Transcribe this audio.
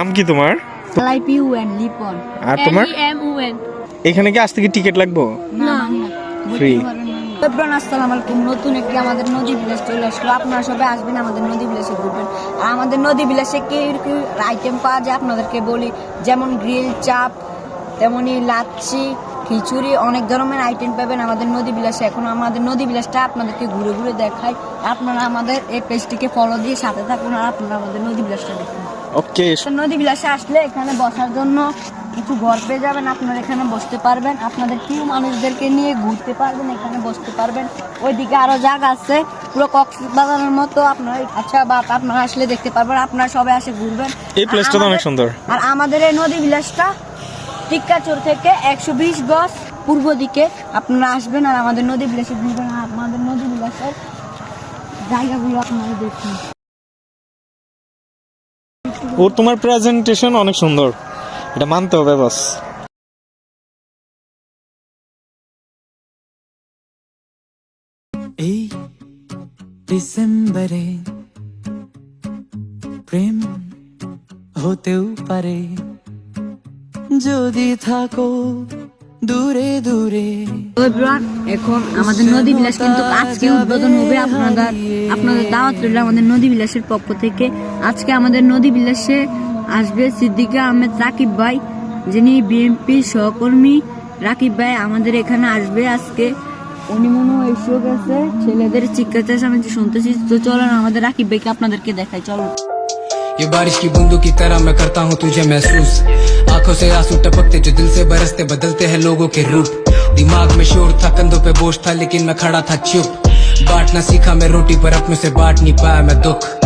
নাম কি তোমার? লিপন আর তোমার? এন এখানে কি আজ থেকে টিকিট লাগবো? না Free. এভরিওয়ান আসসালামু আলাইকুম নতুন একটি আমাদের নদী বিলাস চলে আসলো। আপনারা সবাই আসবেন আমাদের নদী বিলাসে ঘুরবেন। আর আমাদের নদী বিলাসে কি কি আইটেম পাওয়া যায় আপনাদেরকে বলি। যেমন গ্রিল চাপ তেমনি লাচ্ছি খিচুড়ি অনেক ধরনের আইটেম পাবেন আমাদের নদী বিলাসে এখন আমাদের নদী বিলাসটা আপনাদেরকে ঘুরে ঘুরে দেখাই। আপনারা আমাদের এই পেজটিকে ফলো দিয়ে সাথে থাকুন আর আপনারা আমাদের নদী বিলাসটা দেখুন। ওকে। নদী বিলাসে আসলে এখানে বসার জন্য কিছু ঘর পেয়ে যাবেন। আপনারা এখানে বসতে পারবেন। আপনাদের প্রিয় মানুষদেরকে নিয়ে ঘুরতে পারবেন এখানে বসতে পারবেন। ওইদিকে আরও জায়গা আছে পুরো কক্সবাজারের মতো। আপনারা আচ্ছা বা আপনারা আসলে দেখতে পারবেন আপনারা সবাই আসে ঘুরবেন। এই প্লেসটা তো অনেক সুন্দর। আর আমাদের এই নদী বিলাসটা টিক্কাচোর থেকে একশো বিশ গজ পূর্ব দিকে আপনারা আসবেন। আর আমাদের নদী বিলাসে ঘুরবেন। আর আমাদের নদী বিলাসের জায়গাগুলো আপনারা দেখুন। ও তোমার প্রেজেন্টেশন অনেক সুন্দর। এটা মানতে হবে বস এই ডিসেম্বরে প্রেম হতেও পারে। যদি থাকো দূরে দূরে তো everyone, এখন আমাদের নদী বিলাস কিন্তু আজকে উদ্বোধন হবে আপনাদের আপনাদের দাওয়াত রইল আমাদের নদী বিলাসের পক্ষ থেকে আজকে আমাদের নদী বিলাসে আসবে সিদ্দিকা আহমেদ রাকিব ভাই যিনি বিএনপি সহকর্মী রাকিব ভাই আমাদের এখানে আসবে আজকে উনি মনে হয় এসেও গেছে ছেলেদের চিৎকার আমি শুনতেছি তো চলেন আমাদের রাকিব ভাইকে আপনাদেরকে দেখাই চলো ये बारिश की बूंदों की तरह मैं करता हूँ तुझे महसूस आंखों से आँसू टपकते जो दिल से बरसते, बदलते हैं लोगों के रूप। दिमाग में शोर था, कंधों पे बोझ था, लेकिन मैं खड़ा था चुप। बांटना सीखा मैं रोटी पर, अपने से बांट नहीं पाया मैं दुख।